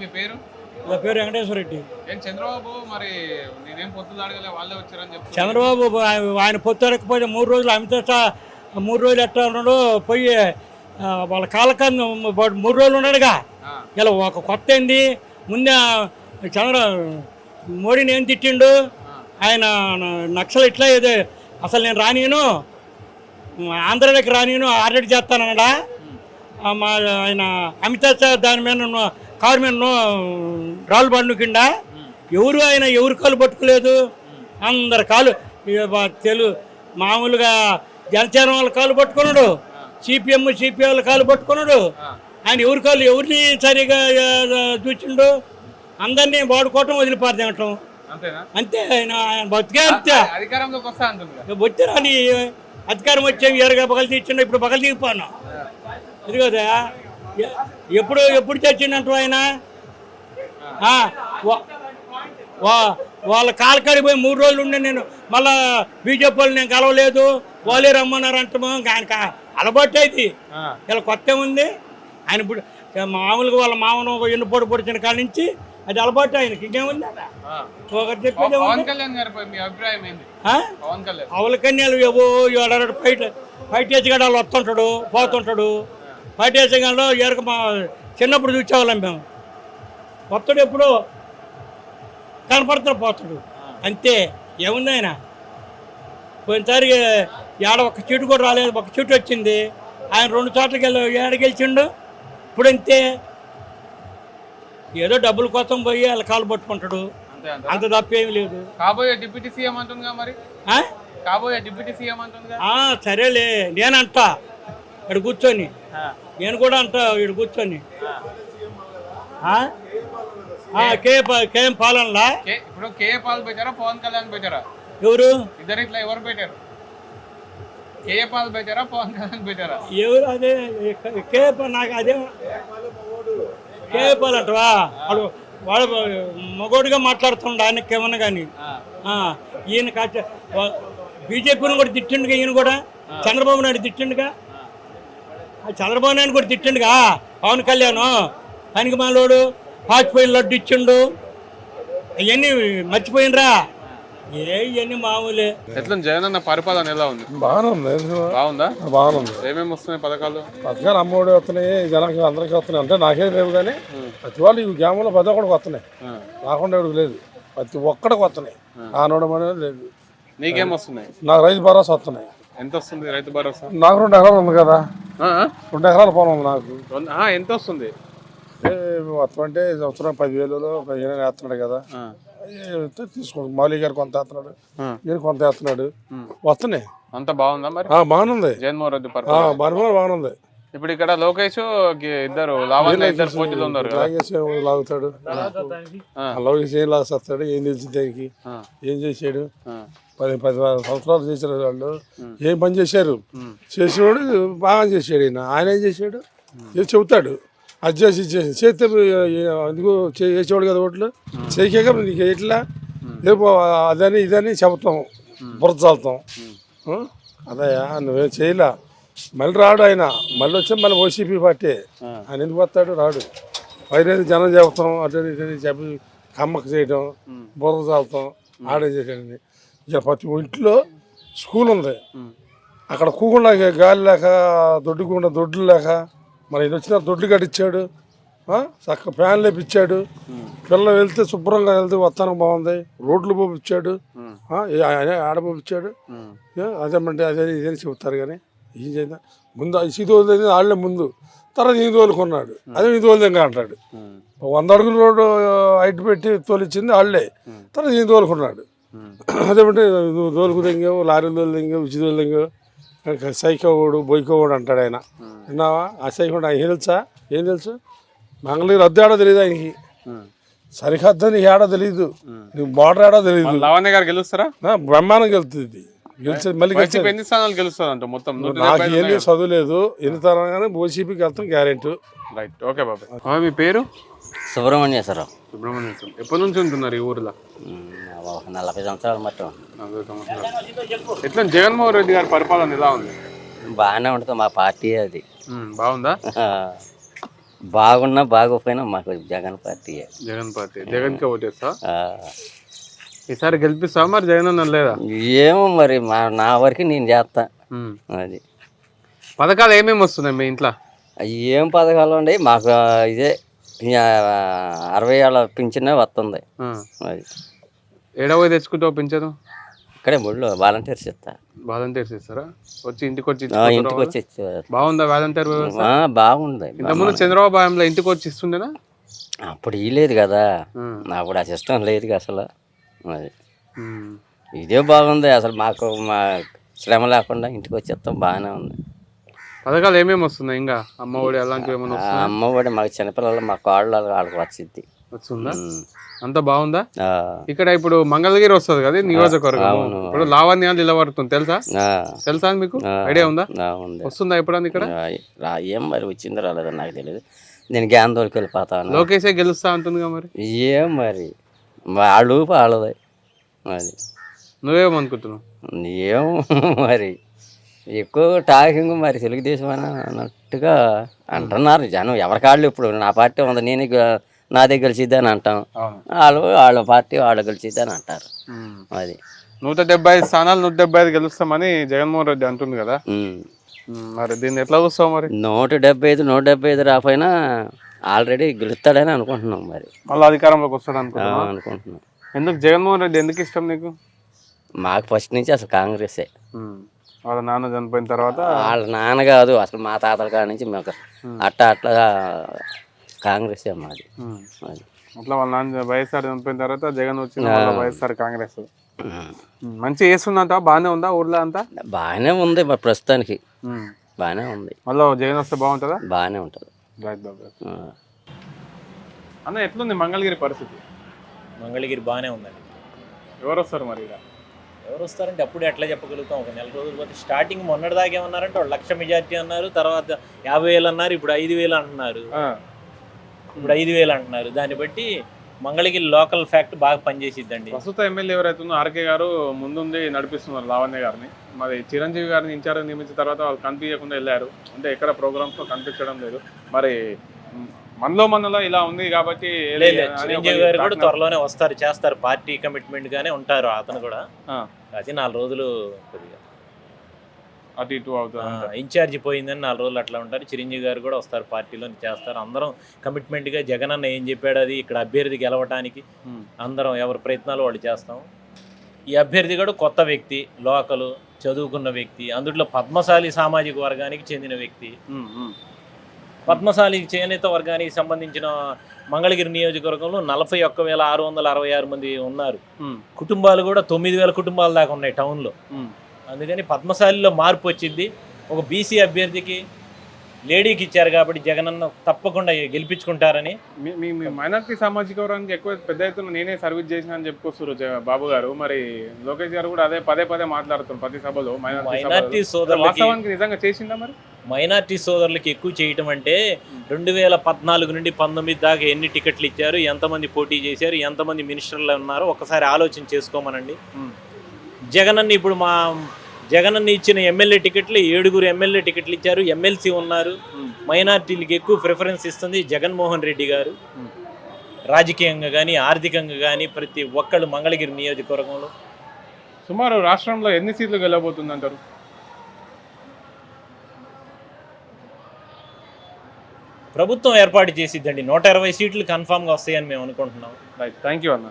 మీ పేరు? నా పేరు వెంకటేశ్వర రెడ్డి. ఏం చంద్రబాబు? మరి నేనేం పొత్తు అడగలే వాళ్ళే వచ్చారని చెప్తున్నారు. చంద్రబాబు ఆయన- ఆయన పొత్తెరకపోతే మూడు రోజులు అమిత షా మూడు రోజులు ఎట్లా ఉన్నాడు పోయి వాళ్ళ కాలకన్ను మూడు రోజులు ఉన్నాడుగా. ఇలా ఒక కొత్త ఏంది? ముందే చంద్ర మోడీని ఏం తిట్టిండు? ఆయన నక్సల్ ఇట్లా ఏదో అసలు నేను రానియను ఆంధ్రలోకి రానియను ఆల్రెడీ చేస్తానన్నాడా? మా. ఆయన అమితాబ్ షా దాని మీద కారు మీద రాళ్ళు బండు కింద. ఎవరు ఆయన ఎవరు కాలు పట్టుకోలేదు. అందరు కాలు తెలుగు మామూలుగా జనసేన వాళ్ళ కాలు పట్టుకున్నాడు. సిపిఎం సిపిఐ వాళ్ళ కాలు పట్టుకున్నాడు. ఆయన ఎవరి కాళ్ళు ఎవరిని సరిగా చూచిండు అందరినీ వాడుకోవటం వదిలిపారదేమటం అంతేనా? అంతే ఆయన బతికే అంతే. వచ్చిరాని అధికారం వచ్చేవి ఎరగా బగలు తీర్చిండు ఇప్పుడు బగలు తీగిపోను ఇది కదా. ఎప్పుడు ఎప్పుడు చచ్చిండంట ఆయన? వాళ్ళ కాలకాడికి పోయి మూడు రోజులు ఉండే నేను మళ్ళా బీజేపీ వాళ్ళు నేను కలవలేదు వాళ్ళే రమ్మన్నారు అంటాము ఇంకా ఆయన కా- అలవాటు అయితే ఇలా కొత్త ఉంది ఆయన ఇప్పుడు మామూలుగా వాళ్ళ మామను ఎన్ను పొడి పొడిచిన కాడ నుంచి అది అలవాటు ఆయనకి. ఇంకేముంది. ఒకటి చెప్పేది పవన్ ఏముంది? కళ్యాణ్ గారిపై మీ అభిప్రాయం ఏంది? ఆ? పవన్ కళ్యాణ్. అవల కన్యాలు ఏవో ఏడాడు బయట బయట వేసిగాడు వాళ్ళు వస్తుంటాడు పోతుంటాడు. బయట వేసేగాడు ఎరక మా చిన్నప్పుడు చూసేవాళ్ళం మేము. వస్తాడు ఎప్పుడు కనపడతాడు పోతాడు. అంతే. ఏముంది ఆయన? పోయినసారి ఏడ ఒక చీటు కూడా రాలేదు. ఒక చీటు వచ్చింది. ఆయన రెండు చోట్లకి వెళ్ళి ఏడ గెలిచిండు ఇప్పుడు అంతే. ఏదో డబ్బుల కోసం పోయి వాళ్ళ కాలు పట్టుకుంటాడు అంతే తప్పేమి లేదు. కాబోయే డిప్యూటీ సీఎం అంటుందిగా మరి? ఆ? కాబోయే డిప్యూటీ సీఎం అంటుందిగా? ఆ, సరేలే. నేనంటా. ఇక్కడ కూర్చొని. నేను కూడా అంటా ఇక్కడ కూర్చొని. కే కేఎం పాలనలా? ఇప్పుడు కే పాల్ పెట్టారా పవన్ కళ్యాణ్ పెట్టారా? ఎవరు? ఇద్దరు ఇట్లా ఎవరు పెట్టారు? కే పాల్ పెట్టారా పవన్ కళ్యాణ్ పెట్టారా? ఎవరు? అదే కే- నాకు అదే కే పాలంటవా వాడు వాడు మగోడిగా మాట్లాడుతుండ ఆయనకి ఏమన్నా కానీ ఈయన కాచ బీజేపీని కూడా తిట్టిండుగా ఈయన కూడా? చంద్రబాబు నాయుడు తిట్టిండుగా? చంద్రబాబు నాయుడు కూడా తిట్టిండుగా పవన్ కళ్యాణ్. పనికి మాలోడు పాచిపోయిన లడ్డు ఇచ్చిండు. అవన్నీ మర్చిపోయినరా? ఏ ఇవన్నీ మామూలే. ఎట్లా జగన్ అన్న పరిపాలన ఎలా ఉంది? బాగానే ఉంది. బాగుందా? బాగుంది ఏమేమి వస్తున్నాయి పథకాలు? పథకాలు అమ్మఒడి వస్తున్నాయి జనానికి అందరికీ వస్తున్నాయి. అంటే నాకేం లేవు కానీ ప్రతి వాళ్ళు ఈ గ్రామంలో ప్రతి ఒక్కడికి వస్తున్నాయి. రాకుండా ఎవరికి లేదు. ప్రతి ఒక్కడికి వస్తున్నాయి. ఆనవడం అనేది లేదు. నీకేం వస్తున్నాయి? నాకు రైతు భరోసా వస్తున్నాయి. ఎంత వస్తుంది రైతు భరోసా? నాకు రెండు ఎకరాలు ఉంది కదా? రెండు ఎకరాల పొలం ఉంది నాకు. ఎంత వస్తుంది ఏ, మొత్తం అంటే సంవత్సరం పదివేలలో పదిహేను వేస్తున్నాడు కదా. తీసుకోండి. మౌలి గారు కొంత వేస్తున్నాడు. ఈయన కొంత వేస్తున్నాడు. వస్తున్నాయి. అంత బాగుందా మరి? ఆ, బాగానుంది జగన్మోహన్ రెడ్డి ఆ, పరిపాలన బర్మా బాగానుంది ఇప్పుడు ఇక్కడ లోకేష్ ఇద్దరు లావణ్య ఇద్దరు పోటీలు ఉన్నారు కదా. లాగేసి లాగుతాడు. ఆ. లోకేష్ ఏం లాగేస్తాడు ఏం తెలిసింది దానికి? ఏం చేశాడు ఆ, పది పది సంవత్సరాలు చేశారు వాళ్ళు. ఏం పని చేశారు? చేసేవాడు బాగా చేశాడు ఈయన. ఆయన ఏం చేశాడు? చేసి చెబుతాడు. అది చేసి చేసి చేస్తే అందుకు చే- చేసేవాడు కదా ఓట్లు? చేయక నీకు ఎట్లా? రేపు అదని ఇదని చెబుతాం. బురద చల్లుతాం. ఆ? అదయ్యా నువ్వేం చేయలే? మళ్ళీ రాడు ఆయన. మళ్ళీ వచ్చి మళ్ళీ ఓసీపీ పార్టీ. ఆయన ఎందుకు వస్తాడు? రాడు. పైన జనం చెబుతాం. అటు ఇటు చెప్పి కమ్మకు చేయడం బురద చల్లుతాం. ఆడే చేయడం ఇక ప్రతి ఇంట్లో స్కూల్ ఉంది. అక్కడ కూకుండా గాలి లేక దొడ్డుకుండా దొడ్లు లేక మరి ఈయన వచ్చిన దొడ్లు కట్టించాడు? చక్క ఫ్యాన్ లేపిచ్చాడు పిల్లలు వెళ్తే శుభ్రంగా వెళ్తే వస్తానం బాగుంది. రోడ్లు పోపించాడు. ఆడ పోపించాడు? అదేమంటే అదే ఇదే చెబుతారు కానీ ఏం చేద్దాం? ముందు ఇది వదిలేదు వాళ్ళే ముందు తర్వాత ఇది తోలుకున్నాడు అదే ఇది తోలుదంగా అంటాడు. వంద అడుగుల రోడ్డు హైట్ పెట్టి తోలిచ్చింది వాళ్ళే తర్వాత ఇది తోలుకున్నాడు అదేమంటే నువ్వు తోలుకు తెంగావు లారీలు తోలు తెంగావు ఉచి తోలు తెంగావు సైకోవాడు బొయ్కోవాడు అంటాడు ఆయన. విన్నావా? ఆ సైకోడు ఆయన ఏం తెలుసా? ఏం తెలుసు? మంగళగిరి రద్దు ఆడో తెలియదు ఆయనకి. సరిహద్దు అని ఏడో తెలియదు నీకు బార్డర్ ఆడో తెలియదు లావణ్య గారు గెలుస్తారా? నా బ్రహ్మాండం గెలుతుంది గెలిచేది మళ్ళీ ఎన్ని స్థానాలు మొత్తం? నాకు ఏమీ చదువులేదు ఎన్ని తరంగానే ఓసీపీకి వెళ్తాం గ్యారెంటీ. రైట్ ఓకే బాబాయ్ మీ పేరు? సుబ్రహ్మణ్యేశ్వరరావు సుబ్రహ్మణ్యం స్వామి. ఎప్పటి నుంచి ఉంటున్నారు ఈ ఊర్లో? ఒక నలభై సంవత్సరాలు మొత్తం నలభై సంవత్సరాలు. ఎట్లా జగన్మోహన్ రెడ్డి గారి పరిపాలన ఎలా ఉంది? బాగానే ఉంటుంది మా పార్టీ అది. బాగుందా? బాగున్నా బాగోపోయినా మాకు జగన్ పార్టీయే జగన్ పార్టీ. జగన్కే ఓటేస్తా? ఈసారి గెలిపిస్తా మరి జగన్ అన్న లేదా? ఏమో మరి మా నా వరకు నేను చేస్తా. అది. పథకాలు ఏమేమి వస్తున్నాయి మీ ఇంట్లో? ఏం పథకాలు ఉండే మాకు ఇదే అరవై ఏళ్ళ పింఛనే వస్తుంది. అది. ఏడవ తెచ్చుకుంటావు పింఛను? ఇక్కడే ముళ్ళు వాలంటీర్స్ ఇస్తా. వాలంటీర్స్ ఇస్తారా? వచ్చి ఇంటికి వచ్చి ఇంటికి? వచ్చి. బాగుందా వాలంటీర్ బాగుంది ఇంతకుముందు చంద్రబాబు ఇంటికి వచ్చి ఇస్తుండేనా? అప్పుడు ఇలేదు కదా. అప్పుడు ఆ సిస్టమ్ లేదు అసలు. అది. ఇదే బాగుంది. అసలు మాకు మా శ్రమ లేకుండా ఇంటికి వచ్చేస్తాం బాగానే ఉంది. పథకాలు ఏమేమి వస్తున్నాయి ఇంకా? అమ్మ ఒడి అలాంటివి ఏమైనా వస్తున్నాయి? అమ్మ కూడా మాకు చిన్నపిల్లలు మా కాళ్ళు వాళ్ళకి వచ్చింది. వస్తుందా అంత బాగుందా? ఇక్కడ ఇప్పుడు మంగళగిరి వస్తుంది కదా నియోజకవర్గం. ఇప్పుడు లావణ్య నిలబడుతుంది తెలుసా? ఆ, తెలుసా మీకు? ఐడియా ఉందా? వస్తుందా ఎప్పుడన్నా ఇక్కడ? ఏం మరి వచ్చిందో రాలేదో నాకు తెలియదు నేను గ్యాందోళకి వెళ్ళిపోతాను లోకేషే గెలుస్తా అంటుందిగా మరి? ఏం మరి? వాళ్ళు వాళ్ళది అది నువ్వేమనుకుంటున్నావు ఏం మరి? ఎక్కువ టాకింగ్ మరి తెలుగుదేశం అని అన్నట్టుగా అంటున్నారు జనం. ఎవరి కాళ్ళు ఇప్పుడు? నా పార్టీ ఉంది నేనే గె- నాదే గెలిచిద్ది అని అంటాం. వాళ్ళు వాళ్ళ పార్టీ వాళ్ళు గెలిచిద్ది అని అంటారు. అది. నూట డెబ్బై ఐదు స్థానాలు నూట డెబ్బై ఐదు గెలుస్తామని జగన్మోహన్ రెడ్డి అంటుంది కదా. మరి దీన్ని ఎట్లా చూస్తావు మరి? నూట డెబ్బై ఐదు నూట డెబ్బై ఐదు రాపోయినా ఆల్రెడీ గెలుస్తాడని అనుకుంటున్నాం మరి. మళ్ళీ అధికారంలోకి వస్తాడు అనుకుంటున్నా అనుకుంటున్నాం. ఎందుకు? జగన్మోహన్ రెడ్డి ఎందుకు ఇష్టం నీకు? మాకు ఫస్ట్ నుంచి అసలు కాంగ్రెసే. వాళ్ళ నాన్న చనిపోయిన తర్వాత వాళ్ళ నాన్న కాదు అసలు మా తాతల కాడ నుంచి మాకు అట్లా అట్లా కాంగ్రెసే మాది. అట్లా వాళ్ళ నాన్న వైఎస్ఆర్ చనిపోయిన తర్వాత జగన్ వచ్చిన వైఎస్ఆర్ కాంగ్రెస్. మంచిగా చేస్తుందంట బాగానే ఉందా ఊర్లో అంతా? బాగానే ఉంది మరి ప్రస్తుతానికి. బాగానే ఉంది. మళ్ళీ జగన్ వస్తే బాగుంటుందా? బాగానే ఉంటుంది. అన్న ఎట్లుంది మంగళగిరి పరిస్థితి? మంగళగిరి బాగానే ఉందండి. ఎవరు వస్తారు మరి ఎవరు వస్తారంటే అప్పుడు ఎట్లా చెప్పగలుగుతాం. ఒక నెల రోజులు పోతే స్టార్టింగ్ మొన్నటిదాకా ఏమన్నారంటే వాళ్ళు లక్ష మెజార్టీ అన్నారు తర్వాత యాభై వేలు అన్నారు ఇప్పుడు ఐదు వేలు అంటున్నారు. ఇప్పుడు ఐదు వేలు అంటున్నారు. దాన్ని బట్టి మంగళగిరి లోకల్ ఫ్యాక్ట్ బాగా పనిచేసిద్దండి. ప్రస్తుత ఎమ్మెల్యే ఎవరైతుందో ఆర్కే గారు ముందుండి నడిపిస్తున్నారు లావణ్య గారిని. మరి చిరంజీవి గారిని ఇన్ఛార్జ్ నియమించిన తర్వాత వాళ్ళు కనిపించకుండా వెళ్ళారు. అంటే ఎక్కడ ప్రోగ్రామ్స్లో కనిపించడం లేదు. మరి మనలో మనలో ఇలా ఉంది కాబట్టి చిరంజీవి గారు కూడా త్వరలోనే వస్తారు చేస్తారు. పార్టీ కమిట్మెంట్ గానే ఉంటారు అతను కూడా. అది నాలుగు రోజులు కొద్దిగా. అటు ఇటు అవుతుంది. ఇన్ఛార్జ్ పోయిందని నాలుగు రోజులు అట్లా ఉంటారు. చిరంజీవి గారు కూడా వస్తారు పార్టీలో చేస్తారు. అందరం కమిట్మెంట్గా జగన్ అన్న ఏం చెప్పాడు అది? ఇక్కడ అభ్యర్థి గెలవటానికి అందరం ఎవరి ప్రయత్నాలు వాళ్ళు చేస్తాం. ఈ అభ్యర్థి కూడా కొత్త వ్యక్తి లోకలు చదువుకున్న వ్యక్తి అందులో పద్మశాలి సామాజిక వర్గానికి చెందిన వ్యక్తి. పద్మశాలి చేనేత వర్గానికి సంబంధించిన మంగళగిరి నియోజకవర్గంలో నలభై ఒక్క వేల ఆరు వందల అరవై ఆరు మంది ఉన్నారు. కుటుంబాలు కూడా తొమ్మిది వేల కుటుంబాల దాకా ఉన్నాయి టౌన్లో. అందుకని పద్మశాలిలో మార్పు వచ్చింది. ఒక బీసీ అభ్యర్థికి లేడీకి ఇచ్చారు కాబట్టి జగనన్న తప్పకుండా గెలిపించుకుంటారని. మీ- మైనార్టీ సామాజిక వర్గానికి ఎక్కువ పెద్ద ఎత్తున నేనే సర్వీస్ చేసిన అని చెప్పుకొస్తారు బాబు గారు. మరి లోకేష్ గారు కూడా అదే పదే పదే మాట్లాడుతున్నారు ప్రతి సభలో. మైనార్టీ. సోదరులకి వాస్తవానికి నిజంగా చేసిందా మరి? మైనార్టీ సోదరులకి ఎక్కువ చేయటం అంటే రెండు వేల పద్నాలుగు నుండి పంతొమ్మిది దాకా ఎన్ని టికెట్లు ఇచ్చారు ఎంతమంది పోటీ చేశారు ఎంతమంది మినిస్టర్లు ఉన్నారు ఒకసారి ఆలోచన చేసుకోమనండి. జగనన్న ఇప్పుడు మా జగనన్న ఇచ్చిన ఎమ్మెల్యే టికెట్లు ఏడుగురు ఎమ్మెల్యే టికెట్లు ఇచ్చారు ఎమ్మెల్సీ ఉన్నారు. మైనార్టీలకు ఎక్కువ ప్రిఫరెన్స్ ఇస్తుంది జగన్మోహన్ రెడ్డి గారు. రాజకీయంగా కానీ ఆర్థికంగా కానీ ప్రతి ఒక్కళ్ళు మంగళగిరి నియోజకవర్గంలో సుమారు రాష్ట్రంలో ఎన్ని సీట్లు గెలవబోతుంది అంటారు ప్రభుత్వం ఏర్పాటు చేసిద్దండి. నూట ఇరవై సీట్లు కన్ఫామ్గా వస్తాయని మేము అనుకుంటున్నాం. థ్యాంక్ యూ అన్న.